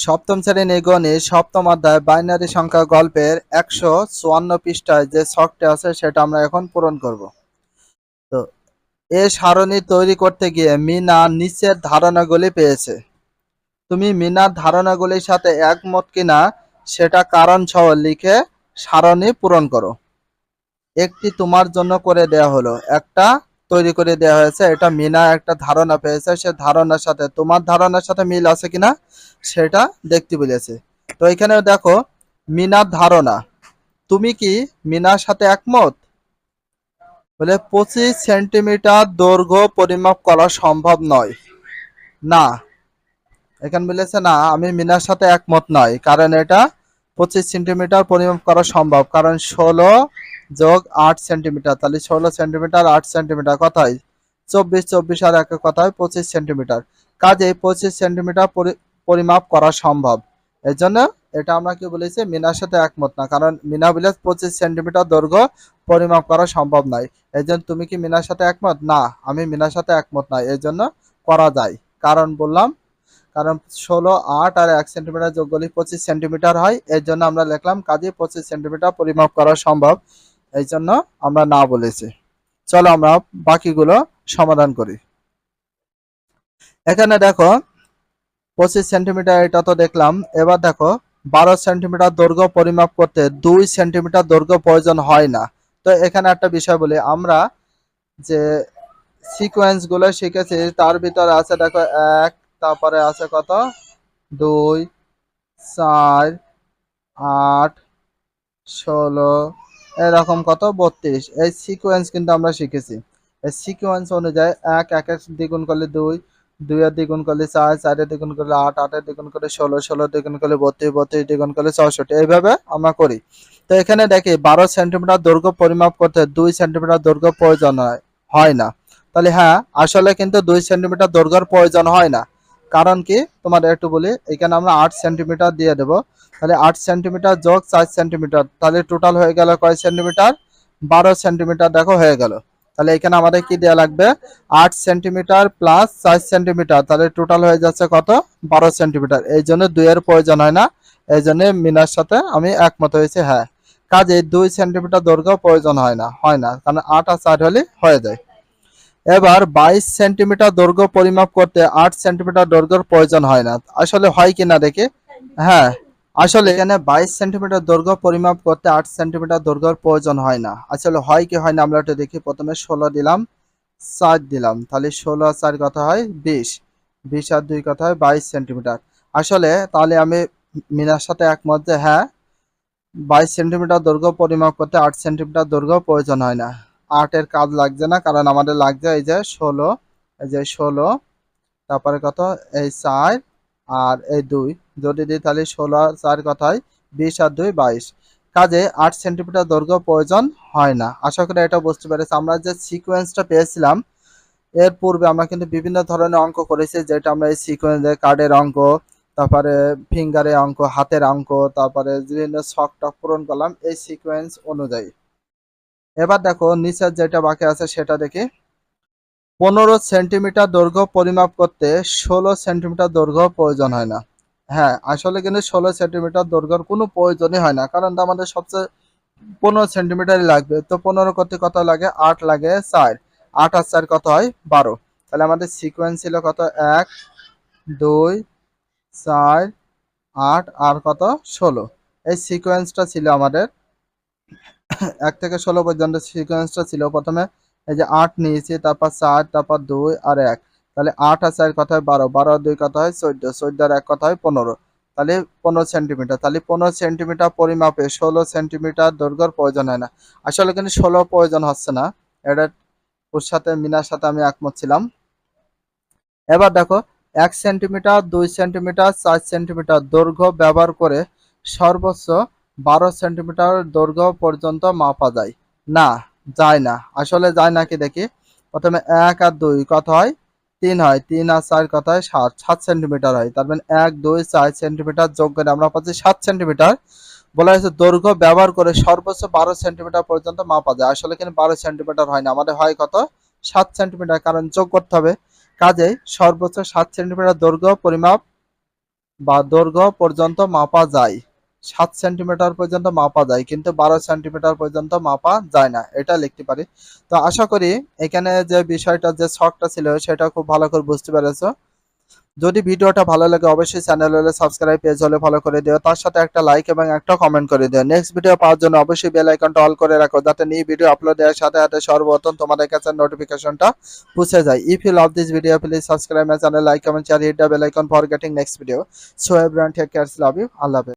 সপ্তম শ্রেণি গণিত সপ্তম অধ্যায় বাইনারি সংখ্যা গল্পের একশো চুয়ান্ন পৃষ্ঠায় যে ছকটি আছে সেটা আমরা এখন পূরণ করব। তো এ সারণী তৈরি করতে গিয়ে মিনা নিচের ধারণাগুলি পেয়েছে। তুমি মিনার ধারণাগুলির সাথে একমত কিনা সেটা কারণ সহ লিখে সারণী পূরণ করো। একটি তোমার জন্য করে দেয়া হলো। একটা তৈরি করে দেওয়া হয়েছে। এটা মিনা একটা ধারণা পেয়েছে। সে ধারণার সাথে, তোমার ধারণার সাথে মিল আছে কিনা সেটা দেখতে বলেছে। তো এখানে দেখো, মিনার ধারণা। তুমি কি মিনার সাথে একমত? বলে, পঁচিশ সেন্টিমিটার দৈর্ঘ্য পরিমাপ করা সম্ভব নয়। না। এখানে বলেছে, না, আমি মিনার সাথে একমত নয়। কারণ এটা পঁচিশ সেন্টিমিটার পরিমাপ করা সম্ভব, কারণ ষোলো যোগ আট সেন্টিমিটার, তাহলে ষোলো সেন্টিমিটার, আট সেন্টিমিটার কথায় চব্বিশ চব্বিশ আর এক কথায় পঁচিশ সেন্টিমিটার। কাজে পঁচিশ সেন্টিমিটার পরিমাপ করা সম্ভব। এর জন্য এটা আমরা কি বলেছি, মিনার সাথে একমত না, কারণ মিনা বলে পঁচিশ সেন্টিমিটার দৈর্ঘ্য পরিমাপ করা সম্ভব নয়। এই জন্য তুমি কি মিনার সাথে একমত? না, আমি মিনার সাথে একমত নয় এই জন্য করা যায়। কারণ বললাম কারণ ষোলো, আট আর এক সেন্টিমিটার যোগ করলে পঁচিশ সেন্টিমিটার হয়। এর জন্য আমরা লিখলাম কাজে পঁচিশ সেন্টিমিটার পরিমাপ করা সম্ভব। এই জন্য আমরা না বলেছি। চলো আমরা বাকিগুলো সমাধান করি। এখানে দেখো, পঁচিশ সেন্টিমিটার এটা তো দেখলাম। এবার দেখো, বারো সেন্টিমিটার দৈর্ঘ্য পরিমাপ করতে দুই সেন্টিমিটার দৈর্ঘ্য প্রয়োজন হয় না। তো এখানে একটা বিষয় বলি, আমরা যে সিকোয়েন্সগুলো শিখেছি, তার ভিতরে আছে দেখো এক তারপরে আছে কত? দুই, চার, আট, ষোলো, এরকম কত? বত্রিশ। এই সিকোয়েন্স কিন্তু আমরা শিখেছি। এই সিকোয়েন্স অনুযায়ী এক, একের দ্বিগুণ করলে দুই, দুইয়ের দ্বিগুণ করলে চার, চারের দ্বিগুণ করলে আট, আটের দ্বিগুণ করলে ষোলো ষোলো দ্বিগুণ করলে বত্রিশ বত্রিশ দ্বিগুণ করলে চৌষট্টি এইভাবে আমরা করি। তো এখানে দেখি, বারো সেন্টিমিটার দৈর্ঘ্য পরিমাপ করতে দুই সেন্টিমিটার দৈর্ঘ্য প্রয়োজন হয় না। তাহলে হ্যাঁ আসলে কিন্তু দুই সেন্টিমিটার দৈর্ঘ্যের প্রয়োজন হয় না। কারণ কি তোমার একটু বলি, এখানে আমরা আট সেন্টিমিটার দিয়ে দেবো। তাহলে আট সেন্টিমিটার যোগ চার সেন্টিমিটার তাহলে টোটাল হয়ে গেল কয় সেন্টিমিটার বারো সেন্টিমিটার দেখো হয়ে গেল। তাহলে এখানে আমাদের কি দেওয়া লাগবে? আট সেন্টিমিটার প্লাস চার সেন্টিমিটার তাহলে টোটাল হয়ে যাচ্ছে কত? বারো সেন্টিমিটার এই জন্য দুইয়ের প্রয়োজন হয় না। এই জন্য মিনার সাথে আমি একমত হয়েছি হ্যাঁ। কাজে দুই সেন্টিমিটার দৈর্ঘ্য প্রয়োজন হয় না হয় না। কারণ আট আর চার হলে হয়ে যায়। এবার বাইশ সেন্টিমিটার দৈর্ঘ্য পরিমাপ করতে আট সেন্টিমিটার দৈর্ঘ্যর প্রয়োজন হয় না। আসলে হয় কিনা দেখে? হ্যাঁ আসলে এখানে বাইশ সেন্টিমিটার দৈর্ঘ্য পরিমাপ করতে আট সেন্টিমিটার দৈর্ঘ্যের প্রয়োজন হয় না। আসলে হয় কি হয় না আমরা একটু দেখি। প্রথমে ষোলো দিলাম, চার দিলাম। তাহলে ষোলো আর চার কথা হয়? বিশ। বিশ আর দুই কথা হয়? বাইশ সেন্টিমিটার। আসলে তাহলে আমি মিনার সাথে একমত যে হ্যাঁ বাইশ সেন্টিমিটার দৈর্ঘ্য পরিমাপ করতে আট সেন্টিমিটার দৈর্ঘ্য প্রয়োজন হয় না। আটের কাজ লাগছে না, কারণ আমাদের লাগছে এই যে ষোলো, এই যে ষোলো, তারপরে কত? এই চার আর এই দুই। যদি দিই তাহলে ষোলো আর চার কথায় বিশ আর দুই বাইশ। কাজে আট সেন্টিমিটার দৈর্ঘ্য প্রয়োজন হয় না। আশা করি এটা বুঝতে পেরেছি। আমরা যে সিকোয়েন্সটা পেয়েছিলাম, এর পূর্বে আমরা কিন্তু বিভিন্ন ধরনের অঙ্ক করেছি, যেটা আমরা এই সিকোয়েন্সে কার্ডের অঙ্ক, তারপরে ফিঙ্গারের অঙ্ক, হাতের অঙ্ক, তারপরে বিভিন্ন শখ টক পূরণ করলাম। এই সিকোয়েন্স অনুযায়ী। এবার দেখো নিচের যেটা বাকি আছে সেটা দেখি। পনেরো সেন্টিমিটার দৈর্ঘ্য পরিমাপ করতে ষোলো সেন্টিমিটার দৈর্ঘ্য প্রয়োজন হয় না। হ্যাঁ আসলে কিন্তু ষোলো সেন্টিমিটার দৈর্ঘ্যের কোনো প্রয়োজনই হয় না, কারণ আমাদের সবচেয়ে পনেরো সেন্টিমিটারই লাগবে। তো পনেরো করতে কত লাগে? আট লাগে চার। আট আর চার কত হয়? বারো। তাহলে আমাদের সিকোয়েন্স ছিল কত? এক, দুই, চার, আট, আর কত? ষোলো। এই সিকোয়েন্সটা ছিল আমাদের এক থেকে ষোলো পর্যন্ত সিকোয়েন্সটা ছিল। প্রথমে এই যে আট নিয়েছি, তারপর চার, তারপর দুই আর এক। তাহলে আট আর চার কথা হয়? বারো। বারো দুই কথা হয়? চোদ্দ। চোদ্দ আর এক কথা হয়? পনেরো। তাহলে পনেরো সেন্টিমিটার তাহলে পনেরো সেন্টিমিটার পরিমাপে ষোলো সেন্টিমিটার দৈর্ঘ্যর প্রয়োজন হয় না। আসলে কিন্তু ষোলো প্রয়োজন হচ্ছে না। এটা ওর সাথে, মিনার সাথে আমি একমত ছিলাম। এবার দেখো, এক সেন্টিমিটার দুই সেন্টিমিটার চার সেন্টিমিটার দৈর্ঘ্য ব্যবহার করে সর্বোচ্চ বারো সেন্টিমিটার দৈর্ঘ্য পর্যন্ত মাপা যায়। না যায় না। আসলে যায় নাকি দেখি? প্রথমে এক আর দুই কত হয়? তিন হয়। তিন আর চার কত হয়? সাত। সাত সেন্টিমিটার হয়। তার মানে এক, দুই, চার সেন্টিমিটার যোগ করে আমরা পাচ্ছি সাত সেন্টিমিটার। বলা হয়েছে দৈর্ঘ্য ব্যবহার করে সর্বোচ্চ বারো সেন্টিমিটার পর্যন্ত মাপা যায়। আসলে কিন্তু বারো সেন্টিমিটার হয় না। আমাদের হয় কত? সাত সেন্টিমিটার। কারণ যোগ করতে হবে। কাজেই সর্বোচ্চ সাত সেন্টিমিটার দৈর্ঘ্য পরিমাপ বা দৈর্ঘ্য পর্যন্ত মাপা যায়। সাত সেন্টিমিটার পর্যন্ত মাপা যায়, কিন্তু বারো সেন্টিমিটার পর্যন্ত মাপা যায় না, এটা লিখতে পারি। তো আশা করি এখানে যে বিষয়টা, যে শখটা ছিল, সেটা খুব ভালো করে বুঝতে পেরেছ। যদি ভিডিওটা ভালো লাগে, অবশ্যই চ্যানেল হলে সাবস্ক্রাইব পেজ হলে ফলো করে দিও। তার সাথে একটা লাইক এবং একটা কমেন্ট করে দিও। নেক্সট ভিডিও পাওয়ার জন্য অবশ্যই বেল আইকনটা অল করে রাখো, যাতে নিউ ভিডিও আপলোড দেওয়ার সাথে সাথে সর্বপ্রথম তোমাদের কাছে নোটিফিকেশনটা পৌঁছে যায়। If you love this video please subscribe my channel like comment share hit the bell icon for getting next video so everyone take care love you Allah